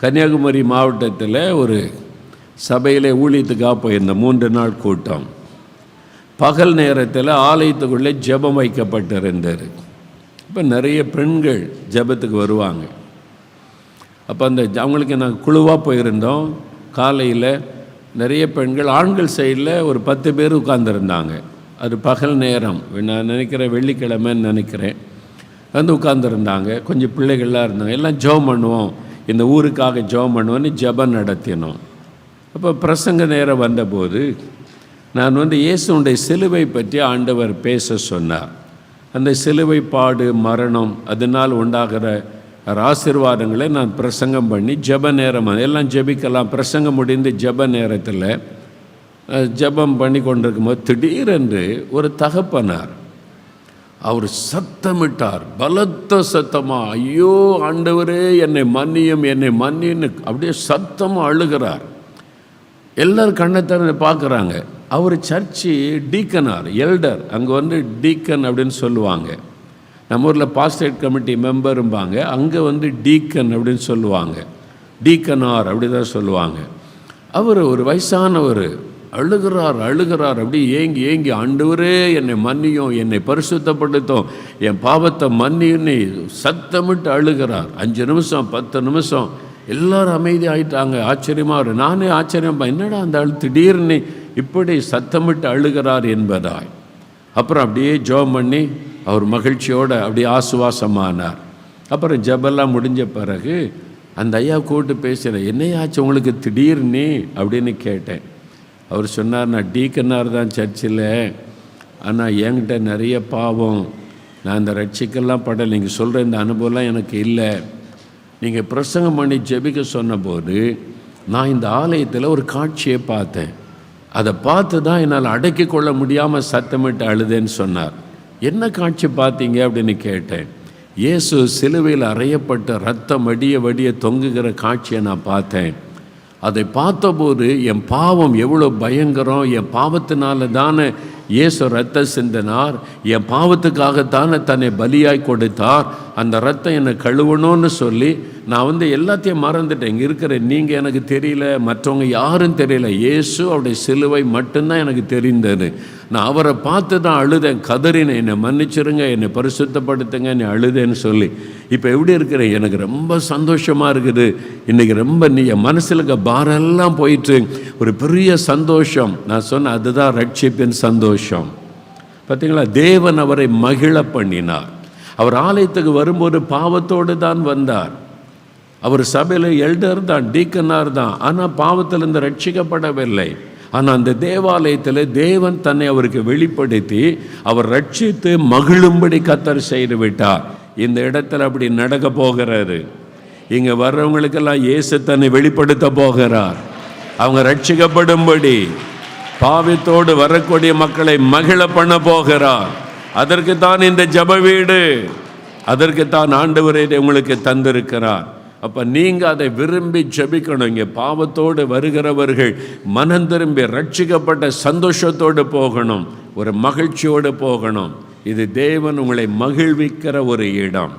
கன்னியாகுமரி மாவட்டத்தில் ஒரு சபையில் ஊழியத்துக்காக போயிருந்த மூன்று நாள் கூட்டம். பகல் நேரத்தில் ஆலயத்துக்குள்ளே ஜெபம் வைக்கப்பட்டிருந்தார் இப்போ நிறைய பெண்கள் ஜெபத்துக்கு வருவாங்க. அப்போ அந்த அவங்களுக்கு நாங்கள் குழுவாக போயிருந்தோம். காலையில் நிறைய பெண்கள் ஆண்கள் சைடில் ஒரு பத்து பேர் உட்கார்ந்துருந்தாங்க. அது பகல் நேரம். நான் நினைக்கிறேன் வெள்ளிக்கிழமைன்னு நினைக்கிறேன். வந்து உட்காந்துருந்தாங்க கொஞ்சம் பிள்ளைகள்லாம் இருந்தாங்க. எல்லாம் ஜெபம் பண்ணுவோம். இந்த ஊருக்காக ஜெபம் பண்ணுவேன்னு ஜெபம் நடத்தினோம். அப்போ பிரசங்க நேரம் வந்தபோது நான் வந்து இயேசுடைய சிலுவை பற்றி ஆண்டவர் பேச சொன்னார். அந்த சிலுவை பாடு மரணம் அதனால் உண்டாகிற ஆசீர்வாதங்களை நான் பிரசங்கம் பண்ணி ஜெப நேரம் எல்லாம் ஜெபிக்கலாம். பிரசங்கம் முடிந்து ஜெப நேரத்தில் ஜபம் ஜெபம் பண்ணி கொண்டிருக்கும்போது திடீரென்று ஒரு தகப்பனார் அவர் சத்தமிட்டார் பலத்த சத்தமாக ஐயோ ஆண்டவரே என்னை மன்னியும் என்னை மன்னின்னு அப்படியே சத்தமாக அழுகிறார். எல்லோரும் கண்ணை பார்க்குறாங்க. அவர் சர்ச்சு டீக்கனார் எல்டர் அங்கே வந்து டீக்கன் அப்படின்னு சொல்லுவாங்க. நம்ம ஊரில் பாஸ்டேட் கமிட்டி மெம்பரும்பாங்க அங்கே வந்து டீக்கன் அப்படின்னு சொல்லுவாங்க. டீக்கனார் அப்படி தான் சொல்லுவாங்க. அவர் ஒரு வயசானவர். அழுகிறார் அழுகிறார். அப்படி ஏங்கி ஏங்கி ஆண்டவரே என்னை மன்னியும் என்னை பரிசுத்தப்படுத்தும். என் பாவத்தை மன்னியுன்னு சத்தமிட்டு அழுகிறார். அஞ்சு நிமிஷம் பத்து நிமிஷம். எல்லாரும் அமைதி ஆயிட்டாங்க. ஆச்சரியமாக ஒரு நானே ஆச்சரியமா என்னடா அந்த அழு திடீர்னு இப்படி சத்தமிட்டு அழுகிறார் என்பதாய். அப்புறம் அப்படியே ஜெபம் பண்ணி அவர் மகிழ்ச்சியோடு அப்படியே ஆசுவாசமானார். அப்புறம் ஜெபெல்லாம் முடிஞ்ச பிறகு அந்த ஐயா கூப்பிட்டு பேசுகிறேன் என்னையாச்சு உங்களுக்கு திடீர்னு அப்படின்னு கேட்டேன். அவர் சொன்னார் நான் டீக்கனார் தான் சர்ச்சில். ஆனால் என்கிட்ட நிறைய பாவம். நான் இந்த ரட்சிக்கெல்லாம் படலை. நீங்கள் சொல்கிற இந்த அனுபவம்லாம் எனக்கு இல்லை. நீங்கள் பிரசங்கம் பண்ணி ஜெபிக்க சொன்னபோது நான் இந்த ஆலயத்தில் ஒரு காட்சியை பார்த்தேன். அதை பார்த்து தான் என்னால் அடக்கி கொள்ள முடியாமல் சத்தமிட்டு அழுதேன்னு சொன்னார். என்ன காட்சி பார்த்தீங்க? அப்படின்னு கேட்டேன். இயேசு சிலுவையில் அறையப்பட்ட ரத்தம் வடிய வடிய தொங்குகிற காட்சியை நான் பார்த்தேன். அதை பார்த்தபோது என் பாவம் எவ்வளோ பயங்கரம் என் பாவத்தினால தானே இயேசு ரத்த சிந்தினார். என் பாவத்துக்காகத்தானே தன்னை பலியாய் கொடுத்தார். அந்த ரத்தம் என்னை கழுவணும்னு சொல்லி நான் வந்து எல்லாத்தையும் மறந்துட்டேன். இங்கே இருக்கிற நீங்கள் எனக்கு தெரியல மற்றவங்க யாரும் தெரியல. இயேசு அவருடைய சிலுவை மட்டும்தான் எனக்கு தெரிந்தது. நான் அவரை பார்த்து தான் அழுதேன். கதறினேன். என்னை மன்னிச்சிருங்க என்னை பரிசுத்தப்படுத்துங்க என்னை அழுதேன்னு சொல்லி. இப்போ எப்படி இருக்கிறேன் எனக்கு ரொம்ப சந்தோஷமாக இருக்குது. இன்றைக்கி ரொம்ப நீ என் மனசில் இருக்க பாரெல்லாம் போயிட்டு ஒரு பெரிய சந்தோஷம். நான் சொன்னேன் அதுதான் ரட்சிப்பின் சந்தோஷம். பார்த்தீங்களா தேவன் அவரை மகிழ பண்ணினார். அவர் ஆலயத்துக்கு வரும்போது பாவத்தோடு தான் வந்தார். அவர் சபையில் எல்டர் தான் டீக்கனார் தான். ஆனால் பாவத்திலிருந்து ரட்சிக்கப்படவில்லை. ஆனால் அந்த தேவாலயத்தில் தேவன் தன்னை அவருக்கு வெளிப்படுத்தி அவர் ரட்சித்து மகிழும்படி கத்தர் செய்து விட்டார் இந்த இடத்துல அப்படி நடக்க போகிறாரு. இங்கே வர்றவங்களுக்கெல்லாம் இயேசு தன்னை வெளிப்படுத்த போகிறார். அவங்க ரட்சிக்கப்படும்படி. பாவத்தோடு வரக்கூடிய மக்களை மகிழ பண்ண போகிறார். அதற்கு தான் இந்த ஜப வீடு. அதற்கு தான் ஆண்டவரே இதை உங்களுக்கு தந்திருக்கிறார். அப்போ நீங்கள் அதை விரும்பி ஜபிக்கணும். இங்கே பாவத்தோடு வருகிறவர்கள் மனம் திரும்பி ரட்சிக்கப்பட்ட சந்தோஷத்தோடு போகணும். ஒரு மகிழ்ச்சியோடு போகணும். இது தேவன் உங்களை மகிழ்விக்கிற ஒரு இடம்.